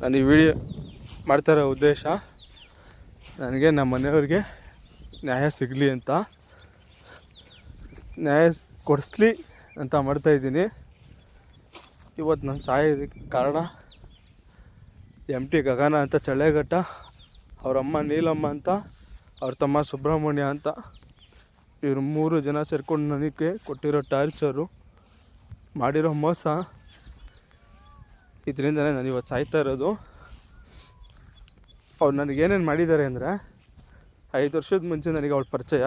ನಾನು ಈ ವಿಡಿಯೋ ಮಾಡ್ತಾರೋ ಉದ್ದೇಶ ನನಗೆ ನಮ್ಮ ಮನೆಯವ್ರಿಗೆ ನ್ಯಾಯ ಸಿಗಲಿ ಅಂತ. ನ್ಯಾಯ ಕೊಡಿಸ್ಲಿ ಅಂತ ಮಾಡ್ತಾಯಿದ್ದೀನಿ ಇವತ್ತು ನಾನು ಸಾಯೋದಕ್ಕೆ ಕಾರಣ ಎಂ ಟಿ ಗಗನ ಅಂತ, ಚಳ್ಳೆಘಟ್ಟ, ಅವರಮ್ಮ ನೀಲಮ್ಮ ಅಂತ, ಅವ್ರ ತಮ್ಮ ಸುಬ್ರಹ್ಮಣ್ಯ ಅಂತ. ಇವರು ಮೂರು ಜನ ಸೇರ್ಕೊಂಡು ನನಗೆ ಕೊಟ್ಟಿರೋ ಟಾರ್ಚರು, ಮಾಡಿರೋ ಮೋಸ ಇದರಿಂದನೇ ನಾನು ಇವತ್ತು ಸಾಯ್ತಾ ಇರೋದು. ಅವ್ರು ನನಗೆ ಏನೇನು ಮಾಡಿದ್ದಾರೆ ಅಂದರೆ, ಐದು ವರ್ಷದ ಮುಂಚೆ ನನಗೆ ಅವಳ ಪರಿಚಯ.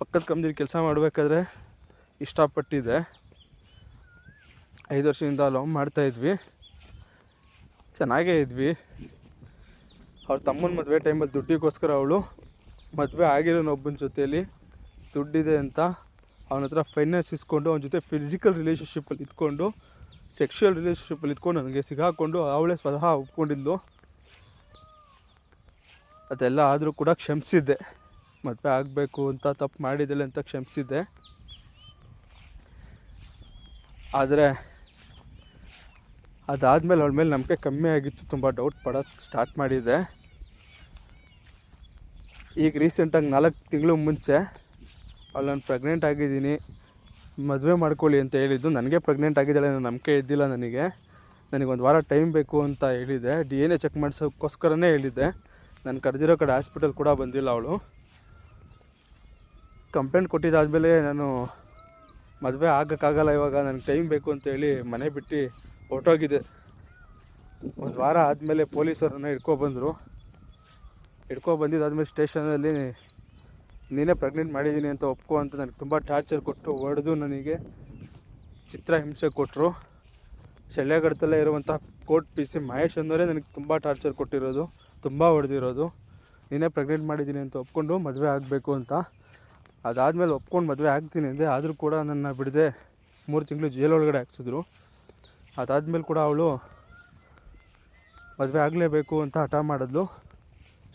ಪಕ್ಕದ ಕಂಪ್ನಿಲಿ ಕೆಲಸ ಮಾಡಬೇಕಾದ್ರೆ ಇಷ್ಟಪಟ್ಟಿದ್ದೆ. ಐದು ವರ್ಷದಿಂದ ಲವ್ ಮಾಡ್ತಾಯಿದ್ವಿ ಚೆನ್ನಾಗೇ ಇದ್ವಿ. ಅವ್ರ ತಮ್ಮನ ಮದುವೆ ಟೈಮಲ್ಲಿ ದುಡ್ಡಿಗೋಸ್ಕರ ಅವಳು ಮದುವೆ ಆಗಿರೋನೊಬ್ಬನ ಜೊತೆಯಲ್ಲಿ ದುಡ್ಡಿದೆ ಅಂತ ಅವನ ಹತ್ರ ಫೈನಾನ್ಸ್ ಇಸ್ಕೊಂಡು, ಅವನ ಜೊತೆ ಫಿಸಿಕಲ್ ರಿಲೇಷನ್ಶಿಪ್ಪಲ್ಲಿ ಇದ್ಕೊಂಡು ಸೆಕ್ಷುವಲ್ ರಿಲೇಷನ್ಶಿಪ್ಪಲ್ಲಿ ಇದ್ಕೊಂಡು ನನಗೆ ಸಿಗಾಕೊಂಡು ಅವಳೇ ಸ್ವತಃ ಒಪ್ಕೊಂಡಿದ್ಲು ಅದೆಲ್ಲ ಆದರೂ ಕೂಡ ಕ್ಷಮಿಸಿದ್ದೆ. ಮದುವೆ ಆಗಬೇಕು ಅಂತ ತಪ್ಪು ಮಾಡಿದ್ದಾಳೆ ಅಂತ ಕ್ಷಮಿಸಿದ್ದೆ. ಆದರೆ ಅದಾದಮೇಲೆ ಅವಳ ಮೇಲೆ ನಂಬಿಕೆ ಕಮ್ಮಿ ಆಗಿತ್ತು. ತುಂಬ ಡೌಟ್ ಪಡೋಕ್ಕೆ ಸ್ಟಾರ್ಟ್ ಮಾಡಿದ್ದೆ. ಈಗ ರೀಸೆಂಟಾಗಿ ನಾಲ್ಕು ತಿಂಗಳು ಮುಂಚೆ, ಅವಳು ನಾನು ಪ್ರೆಗ್ನೆಂಟ್ ಆಗಿದ್ದೀನಿ. ಮದುವೆ ಮಾಡ್ಕೊಳ್ಳಿ ಅಂತ ಹೇಳಿದ್ದು. ನನಗೆ ಪ್ರೆಗ್ನೆಂಟ್ ಆಗಿದ್ದಾಳೆ ಅನ್ನೋ ನಂಬಿಕೆ ಇದ್ದಿಲ್ಲ ನನಗೆ. ನನಗೊಂದು ವಾರ ಟೈಮ್ ಬೇಕು ಅಂತ ಹೇಳಿದೆ. ಡಿ ಎನ್ ಎ ಚೆಕ್ ಮಾಡಿಸೋಕ್ಕೋಸ್ಕರನೇ ಹೇಳಿದ್ದೆ ನಾನು ಕರೆದಿರೋ ಕಡೆ ಹಾಸ್ಪಿಟಲ್ ಕೂಡ ಬಂದಿಲ್ಲ ಅವಳು. ಕಂಪ್ಲೇಂಟ್ ಕೊಟ್ಟಿದ್ದಾದಮೇಲೆ ನಾನು ಮದುವೆ ಆಗೋಕ್ಕಾಗಲ್ಲ ಇವಾಗ. ನನಗೆ ಟೈಮ್ ಬೇಕು ಅಂತ ಹೇಳಿ ಮನೆ ಬಿಟ್ಟು ಹೊರಟೋಗಿದೆ. ಒಂದು ವಾರ ಆದಮೇಲೆ ಪೊಲೀಸರನ್ನ ಹಿಡ್ಕೊಬಂದರು ಹಿಡ್ಕೊ ಬಂದಿದ್ದಾದ್ಮೇಲೆ ಸ್ಟೇಷನಲ್ಲಿ ನೀನೇ ಪ್ರೆಗ್ನೆಂಟ್ ಮಾಡಿದ್ದೀನಿ ಅಂತ ಒಪ್ಕೊ ಅಂತ ನನಗೆ ತುಂಬ ಟಾರ್ಚರ್ ಕೊಟ್ಟು ಹೊಡೆದು ನನಗೆ ಚಿತ್ರ ಹಿಂಸೆ ಕೊಟ್ಟರು ಚಳ್ಳೆಗಡದಲ್ಲೇ ಇರುವಂಥ ಕೋರ್ಟ್ ಪಿ ಸಿ ಮಹೇಶ್ ಅನ್ನೋರೇ ನನಗೆ ತುಂಬ ಟಾರ್ಚರ್ ಕೊಟ್ಟಿರೋದು, ತುಂಬ ಹೊಡೆದಿರೋದು. ನೀನೇ ಪ್ರೆಗ್ನೆಂಟ್ ಮಾಡಿದ್ದೀನಿ ಅಂತ ಒಪ್ಕೊಂಡು ಮದುವೆ ಆಗಬೇಕು ಅಂತ. ಅದಾದಮೇಲೆ ಒಪ್ಕೊಂಡು ಮದುವೆ ಆಗ್ತೀನಿ ಅಂದೆ, ಆದರೂ ಕೂಡ ನನ್ನ ಬಿಡದೆ ಮೂರು ತಿಂಗಳು ಜೈಲೊಳಗಡೆ ಹಾಕ್ಸಿದ್ರು. ಅದಾದಮೇಲೆ ಕೂಡ ಅವಳು ಮದುವೆ ಆಗಲೇಬೇಕು ಅಂತ ಹಠ ಮಾಡಿದ್ಲು.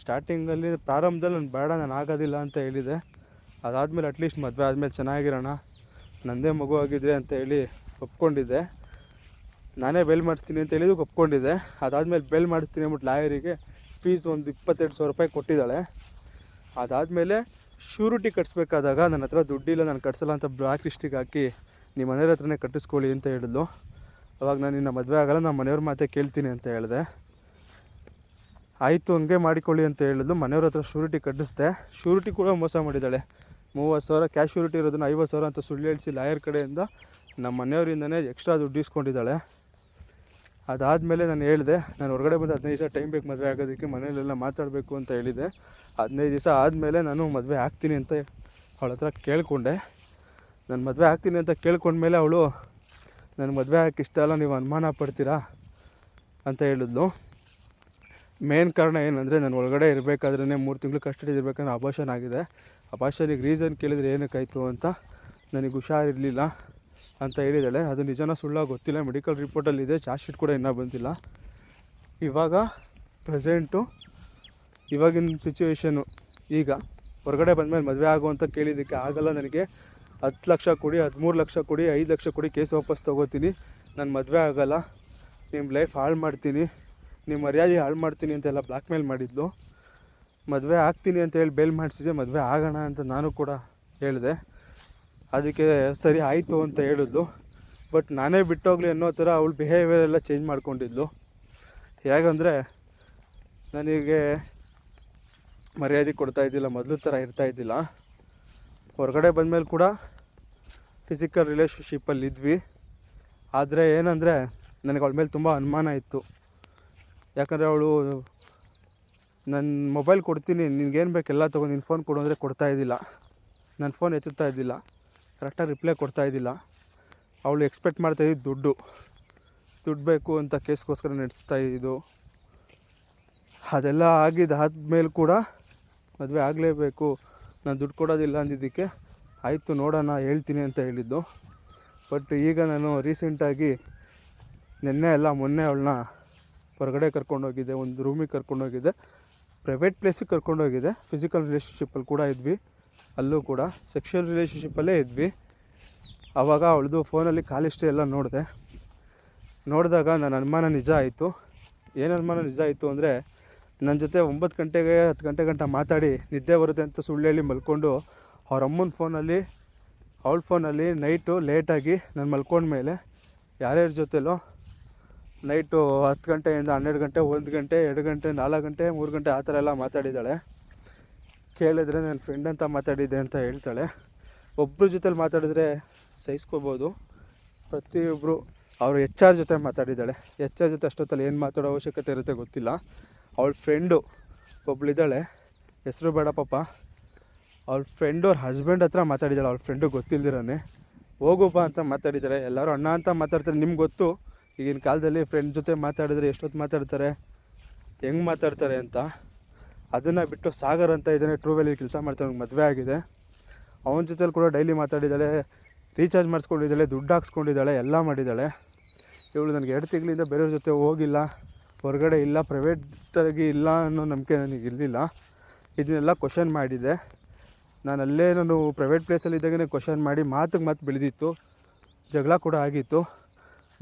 ಸ್ಟಾರ್ಟಿಂಗಲ್ಲಿ ಪ್ರಾರಂಭದಲ್ಲಿ ನಾನು ಬೇಡ, ನಾನು ಆಗೋದಿಲ್ಲ ಅಂತ ಹೇಳಿದೆ. ಅದಾದಮೇಲೆ ಅಟ್ಲೀಸ್ಟ್ ಮದುವೆ ಆದಮೇಲೆ ಚೆನ್ನಾಗಿರೋಣ ನನ್ನದೇ ಮಗು ಆಗಿದ್ರೆ ಅಂತ ಹೇಳಿ ಒಪ್ಕೊಂಡಿದ್ದೆ. ನಾನೇ ಬೆಲ್ ಮಾಡಿಸ್ತೀನಿ ಅಂತ ಹೇಳಿದ್ದು ಒಪ್ಕೊಂಡಿದ್ದೆ. ಅದಾದಮೇಲೆ ಬೆಲ್ ಮಾಡಿಸ್ತೀನಿ ಅಂದ್ಬಿಟ್ಟು ಲಾಯರಿಗೆ ಫೀಸ್ ಒಂದು ಇಪ್ಪತ್ತೆರಡು ಸಾವಿರ ರೂಪಾಯಿ ಕೊಟ್ಟಿದ್ದಾಳೆ. ಅದಾದಮೇಲೆ ಶ್ಯೂರಿಟಿ ಕಟ್ಸ್ಬೇಕಾದಾಗ ನನ್ನ ಹತ್ರ ದುಡ್ಡಿಲ್ಲ, ನಾನು ಕಟ್ಸಲ್ಲ ಅಂತ ಬ್ಲಾಕ್ ಲಿಸ್ಟಿಗೆ ಹಾಕಿ ನಿಮ್ಮ ಮನೆಯವ್ರ ಹತ್ರನೇ ಕಟ್ಟಿಸ್ಕೊಳ್ಳಿ ಅಂತ ಹೇಳಿದ್ಲು. ಅವಾಗ ನಾನು ನಿನ್ನ ಮದುವೆ ಆಗಲ್ಲ ನಮ್ಮ ಮನೆಯವ್ರ ಮಾತೇ ಕೇಳ್ತೀನಿ ಅಂತ ಹೇಳಿದೆ. ಆಯಿತು, ಹಂಗೆ ಮಾಡಿಕೊಳ್ಳಿ ಅಂತ ಹೇಳಿದ್ಲು. ಮನೆಯವ್ರ ಹತ್ರ ಶೂರಿಟಿ ಕಟ್ಟಿಸ್ದೆ. ಶೂರಿಟಿ ಕೂಡ ಮೋಸ ಮಾಡಿದ್ದಾಳೆ. ಮೂವತ್ತು ಸಾವಿರ ಕ್ಯಾಶ್ ಶೂರಿಟಿ ಇರೋದನ್ನು ಐವತ್ತು ಸಾವಿರ ಅಂತ ಸುಳ್ಳು ಹೇಳಿಸಿ ಲಾಯರ್ ಕಡೆಯಿಂದ ನಮ್ಮ ಮನೆಯವರಿಂದನೇ ಎಕ್ಸ್ಟ್ರಾ ದುಡ್ಡು ಇಸ್ಕೊಂಡಿದ್ದಾಳೆ. ಅದಾದಮೇಲೆ ನಾನು ಹೇಳಿದೆ, ನಾನು ಹೊರಗಡೆ ಬಂದು ಹದಿನೈದು ದಿವಸ ಟೈಮ್ ಬೇಕು, ಮದುವೆ ಆಗೋದಕ್ಕೆ ಮನೇಲೆಲ್ಲ ಮಾತಾಡಬೇಕು ಅಂತ ಹೇಳಿದೆ ಹದಿನೈದು ದಿವಸ ಆದಮೇಲೆ ನಾನು ಮದುವೆ ಆಗ್ತೀನಿ ಅಂತ ಅವಳ ಹತ್ರ ಕೇಳಿಕೊಂಡೆ. ನಾನು ಮದುವೆ ಆಗ್ತೀನಿ ಅಂತ ಕೇಳ್ಕೊಂಡ್ಮೇಲೆ ಅವಳು ನನ್ನ ಮದುವೆ ಆಗಕ್ಕೆ ಇಷ್ಟ ಅಲ್ಲ, ನೀವು ಅನುಮಾನ ಪಡ್ತೀರಾ? ಅಂತ ಹೇಳಿದ್ಲು. ಮೇನ್ ಕಾರಣ ಏನಂದರೆ ನಾನು ಒಳಗಡೆ ಇರಬೇಕಾದ್ರೆ ಮೂರು ತಿಂಗಳು ಕಸ್ಟಡಿ ಇರಬೇಕಂದ್ರೆ ಅಬಾಷನ್ ಆಗಿದೆ. ಅಬಾಷನಿಗೆ ರೀಸನ್ ಕೇಳಿದರೆ ಏನಕ್ಕಾಯಿತು ಅಂತ ನನಗೆ ಹುಷಾರಿರಲಿಲ್ಲ ಅಂತ ಹೇಳಿದಾಳೆ. ಅದು ನಿಜನ ಸುಳ್ಳ ಗೊತ್ತಿಲ್ಲ. ಮೆಡಿಕಲ್ ರಿಪೋರ್ಟಲ್ಲಿದೆ ಚಾರ್ಜ್ ಶೀಟ್ ಕೂಡ ಇನ್ನೂ ಬಂದಿಲ್ಲ. ಇವಾಗ ಪ್ರೆಸೆಂಟು ಇವಾಗಿನ ಸಿಚುವೇಶನು ಈಗ ಹೊರಗಡೆ ಬಂದಮೇಲೆ ಮದುವೆ ಆಗು ಅಂತ ಕೇಳಿದ್ದಕ್ಕೆ ಆಗಲ್ಲ ನನಗೆ. ಹತ್ತು ಲಕ್ಷ ಕೊಡಿ, ಹದಿಮೂರು ಲಕ್ಷ ಕೊಡಿ, ಐದು ಲಕ್ಷ ಕೊಡಿ, ಕೇಸ್ ವಾಪಸ್ ತೊಗೋತೀನಿ. ನಾನು ಮದುವೆ ಆಗಲ್ಲ. ನಿಮ್ಮ ಲೈಫ್ ಹಾಳು ಮಾಡ್ತೀನಿ. ನಿಮ್ಮ ಮರ್ಯಾದೆ ಹಾಳು ಮಾಡ್ತೀನಿ ಅಂತೆಲ್ಲ ಬ್ಲ್ಯಾಕ್ ಮೇಲ್ ಮಾಡಿದ್ಲು. ಮದುವೆ ಆಗ್ತೀನಿ ಅಂತ ಹೇಳಿ ಬೇಲ್ ಮಾಡಿಸಿದೆ ಮದುವೆ ಆಗೋಣ ಅಂತ ನಾನು ಕೂಡ ಹೇಳಿದೆ. ಅದಕ್ಕೆ ಸರಿ ಆಯಿತು ಅಂತ ಹೇಳಿದ್ಲು. ಬಟ್ ನಾನೇ ಬಿಟ್ಟೋಗ್ಲಿ ಅನ್ನೋ ಥರ ಅವಳು ಬಿಹೇವಿಯರ್ ಎಲ್ಲ ಚೇಂಜ್ ಮಾಡ್ಕೊಂಡಿದ್ಲು. ಹೇಗಂದರೆ ನನಗೆ ಮರ್ಯಾದೆ ಕೊಡ್ತಾ ಇದ್ದಿಲ್ಲ, ಮೊದಲು ಥರ ಇರ್ತಾ ಇದ್ದಿಲ್ಲ. ಹೊರಗಡೆ ಬಂದಮೇಲೆ ಕೂಡ ಫಿಸಿಕಲ್ ರಿಲೇಷನ್ಶಿಪ್ಪಲ್ಲಿ ಇದ್ವಿ ಆದರೆ ಏನಂದರೆ, ನನಗೆ ಅವಳ ಮೇಲೆ ತುಂಬ ಅನುಮಾನ ಇತ್ತು. ಯಾಕಂದರೆ ಅವಳು ನನ್ನ ಮೊಬೈಲ್ ಕೊಡ್ತೀನಿ, ನಿನಗೇನು ಬೇಕು ಎಲ್ಲ ತೊಗೊಂಡು ನಿನ್ನ ಫೋನ್ ಕೊಡು ಅಂದರೆ ಕೊಡ್ತಾ ಇದ್ದಿಲ್ಲ. ನನ್ನ ಫೋನ್ ಎತ್ತುತ್ತಾ ಇದ್ದಿಲ್ಲ. ಕರೆಕ್ಟಾಗಿ ರಿಪ್ಲೈ ಕೊಡ್ತಾ ಇದ್ದಿಲ್ಲ. ಅವಳು ಎಕ್ಸ್ಪೆಕ್ಟ್ ಮಾಡ್ತಾಯಿದ್ದು ದುಡ್ಡು. ದುಡ್ಡು ಬೇಕು ಅಂತ ಕೇಸ್ಗೋಸ್ಕರ ನಡೆಸ್ತಾ ಇದ್ದು. ಅದೆಲ್ಲ ಆಗಿದ್ದಾದ್ಮೇಲೆ ಕೂಡ ಮದುವೆ ಆಗಲೇಬೇಕು. ನಾನು ದುಡ್ಡು ಕೊಡೋದಿಲ್ಲ ಅಂದಿದ್ದಕ್ಕೆ ಆಯಿತು ನೋಡೋಣ, ಹೇಳ್ತೀನಿ ಅಂತ ಹೇಳಿದ್ದು. ಬಟ್ ಈಗ ನಾನು ರೀಸೆಂಟಾಗಿ ನಿನ್ನೆ ಅಲ್ಲ ಮೊನ್ನೆ ಅವಳನ್ನ ಹೊರಗಡೆ ಕರ್ಕೊಂಡೋಗಿದ್ದೆ ಒಂದು ರೂಮಿಗೆ ಕರ್ಕೊಂಡೋಗಿದ್ದೆ ಪ್ರೈವೇಟ್ ಪ್ಲೇಸಿಗೆ ಕರ್ಕೊಂಡೋಗಿದ್ದೆ ಫಿಸಿಕಲ್ ರಿಲೇಷನ್ಶಿಪ್ಪಲ್ಲಿ ಕೂಡ ಇದ್ವಿ. ಅಲ್ಲೂ ಕೂಡ ಸೆಕ್ಷುವಲ್ ರಿಲೇಷನ್ಶಿಪ್ಪಲ್ಲೇ ಇದ್ವಿ. ಆವಾಗ ಅವಳದು ಫೋನಲ್ಲಿ ಕಾಲ್ ಹಿಸ್ಟ್ರಿ ಎಲ್ಲ ನೋಡಿದೆ. ನೋಡಿದಾಗ ನನ್ನ ಅನುಮಾನ ನಿಜ ಆಯಿತು. ಏನು ಅನುಮಾನ ನಿಜ ಆಯಿತು ಅಂದರೆ ನನ್ನ ಜೊತೆ ಒಂಬತ್ತು ಗಂಟೆಗೆ ಹತ್ತು ಗಂಟೆ ಗಂಟ ಮಾತಾಡಿ ನಿದ್ದೆ ಬರುತ್ತೆ ಅಂತ ಸುಳ್ಳು ಹೇಳಿ ಮಲ್ಕೊಂಡು ಅವ್ರ ಅಮ್ಮನ ಫೋನಲ್ಲಿ ಅವಳ ಫೋನಲ್ಲಿ ನೈಟು ಲೇಟಾಗಿ ನಾನು ಮಲ್ಕೊಂಡ್ಮೇಲೆ ಯಾರ್ಯಾರ ಜೊತೆಲೋ ನೈಟು ಹತ್ತು ಗಂಟೆಯಿಂದ ಹನ್ನೆರಡು ಗಂಟೆ, ಒಂದು ಗಂಟೆ, ಎರಡು ಗಂಟೆ, ನಾಲ್ಕು ಗಂಟೆ, ಮೂರು ಗಂಟೆ ಆ ಥರ ಎಲ್ಲ ಮಾತಾಡಿದ್ದಾಳೆ. ಕೇಳಿದ್ರೆ ನನ್ನ ಫ್ರೆಂಡ್ ಅಂತ ಮಾತಾಡಿದ್ದೆ ಅಂತ ಹೇಳ್ತಾಳೆ. ಒಬ್ಬರ ಜೊತೆಲಿ ಮಾತಾಡಿದ್ರೆ ಸಹಿಸ್ಕೋಬೋದು. ಪ್ರತಿಯೊಬ್ಬರು ಅವರು ಎಚ್ ಆರ್ ಜೊತೆ ಮಾತಾಡಿದ್ದಾಳೆ. ಎಚ್ ಆರ್ ಜೊತೆ ಅಷ್ಟೊತ್ತಲ್ಲಿ ಏನು ಮಾತಾಡೋ ಅವಶ್ಯಕತೆ ಇರುತ್ತೆ ಗೊತ್ತಿಲ್ಲ. ಅವಳ ಫ್ರೆಂಡು ಒಬ್ಳಿದ್ದಾಳೆ. ಹೆಸರು ಬೇಡ ಪಾಪ. ಅವ್ಳ ಫ್ರೆಂಡು ಅವ್ರ ಹಸ್ಬೆಂಡ್ ಹತ್ರ ಮಾತಾಡಿದ್ದಾಳೆ. ಅವ್ಳ ಫ್ರೆಂಡು ಗೊತ್ತಿಲ್ದಿರೋನೆ. ಹೋಗುಪ್ಪ ಅಂತ ಮಾತಾಡಿದ್ದಾರೆ. ಎಲ್ಲರೂ ಅಣ್ಣ ಅಂತ ಮಾತಾಡ್ತಾರೆ. ನಿಮ್ಗೆ ಗೊತ್ತು. ಈಗಿನ ಕಾಲದಲ್ಲಿ ಫ್ರೆಂಡ್ ಜೊತೆ ಮಾತಾಡಿದ್ರೆ ಎಷ್ಟೊತ್ತು ಮಾತಾಡ್ತಾರೆ, ಹೆಂಗೆ ಮಾತಾಡ್ತಾರೆ ಅಂತ ಅದನ್ನು ಬಿಟ್ಟು ಸಾಗರ್ ಅಂತ ಇದ್ದಾನೆ ಟ್ರೂ ವ್ಯಾಲಿ ಕೆಲಸ ಮಾಡ್ತಾನೆ ಮದುವೆ ಆಗಿದೆ. ಅವನ ಜೊತೆಲಿ ಕೂಡ ಡೈಲಿ ಮಾತಾಡಿದ್ದಾಳೆ ರೀಚಾರ್ಜ್ ಮಾಡಿಸ್ಕೊಂಡಿದ್ದಾಳೆ, ದುಡ್ಡು ಹಾಕ್ಸ್ಕೊಂಡಿದ್ದಾಳೆ, ಎಲ್ಲ ಮಾಡಿದ್ದಾಳೆ. ಇವಳು ನನಗೆ ಎರಡು ತಿಂಗಳಿಂದ ಬೇರೆಯವ್ರ ಜೊತೆ ಹೋಗಿಲ್ಲ, ಹೊರಗಡೆ ಇಲ್ಲ ಪ್ರೈವೇಟಾಗಿ ಇಲ್ಲ ಅನ್ನೋ ನಂಬಿಕೆ ನನಗೆ ಇರಲಿಲ್ಲ. ಇದನ್ನೆಲ್ಲ ಕ್ವಶನ್ ಮಾಡಿದೆ. ನಾನು ಅಲ್ಲೇ ನಾನು ಪ್ರೈವೇಟ್ ಪ್ಲೇಸಲ್ಲಿ ಇದ್ದಾಗೇ ಕ್ವಶನ್ ಮಾಡಿ ಮಾತಿಗೆ ಮಾತು ಬೆಳೆದಿತ್ತು, ಜಗಳ ಕೂಡ ಆಗಿತ್ತು.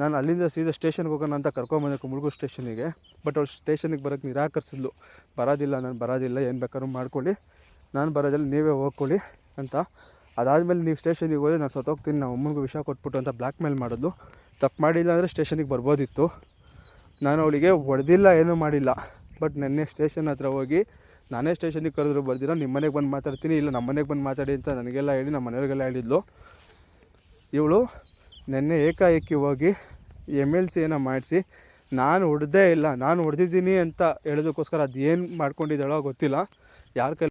ನಾನು ಅಲ್ಲಿಂದ ಸೀದಾ ಸ್ಟೇಷನ್ಗೆ ಹೋಗೋಣ ಅಂತ ಕರ್ಕೊಂಬಂದೆ ಮುಳುಗು ಸ್ಟೇಷನಿಗೆ ಬಟ್ ಅವ್ಳು ಸ್ಟೇಷನಿಗೆ ಬರೋಕ್ಕೆ ನಿರಾಕರಿಸಿದ್ಲು. ಬರೋದಿಲ್ಲ, ನಾನು ಬರೋದಿಲ್ಲ, ಏನು ಬೇಕಾದ್ರೂ ಮಾಡ್ಕೊಳ್ಳಿ. ನಾನು ಬರೋದಿಲ್ಲ ನೀವೇ ಹೋಗ್ಕೊಳ್ಳಿ ಅಂತ. ಅದಾದಮೇಲೆ ನೀವು ಸ್ಟೇಷನಿಗೆ ಹೋಗಿ ನಾನು ಸತ್ತೋಗ್ತೀನಿ ನಾನು ಅಮ್ಮನಿಗೂ ವಿಷ ಕೊಟ್ಬಿಟ್ಟು ಅಂತ ಬ್ಲ್ಯಾಕ್ ಮೇಲ್ ಮಾಡೋದು ತಪ್ಪು ಮಾಡಿಲ್ಲ ಅಂದರೆ ಸ್ಟೇಷನಿಗೆ ಬರ್ಬೋದಿತ್ತು. ನಾನು ಅವಳಿಗೆ ಹೊಡೆದಿಲ್ಲ, ಏನೂ ಮಾಡಿಲ್ಲ. ಬಟ್ ನೆನ್ನೆ ಸ್ಟೇಷನ್ ಹತ್ರ ಹೋಗಿ, ನಾನೇ ಸ್ಟೇಷನಿಗೆ ಕರೆದ್ರು, ಬರ್ದಿರೋ, ನಿಮ್ಮ ಮನೆಗೆ ಬಂದು ಮಾತಾಡ್ತೀನಿ, ಇಲ್ಲ ನಮ್ಮ ಮನೆಗೆ ಬಂದು ಮಾತಾಡಿ ಅಂತ ನನಗೆಲ್ಲ ಹೇಳಿ, ನಮ್ಮ ಮನೆಯವ್ರಿಗೆಲ್ಲ ಹೇಳಿದ್ಲು. ಇವಳು ನೆನ್ನೆ ಏಕಾಏಕಿ ಹೋಗಿ ಎಂ ಎಲ್ ಸಿಯನ್ನು ಮಾಡಿಸಿ, ನಾನು ಹೊಡೆದೇ ಇಲ್ಲ, ನಾನು ಹೊಡೆದಿದ್ದೀನಿ ಅಂತ ಹೇಳೋದಕ್ಕೋಸ್ಕರ ಅದು ಏನು ಮಾಡ್ಕೊಂಡಿದ್ದಾಳೋ ಗೊತ್ತಿಲ್ಲ. ಯಾರ ಕೈ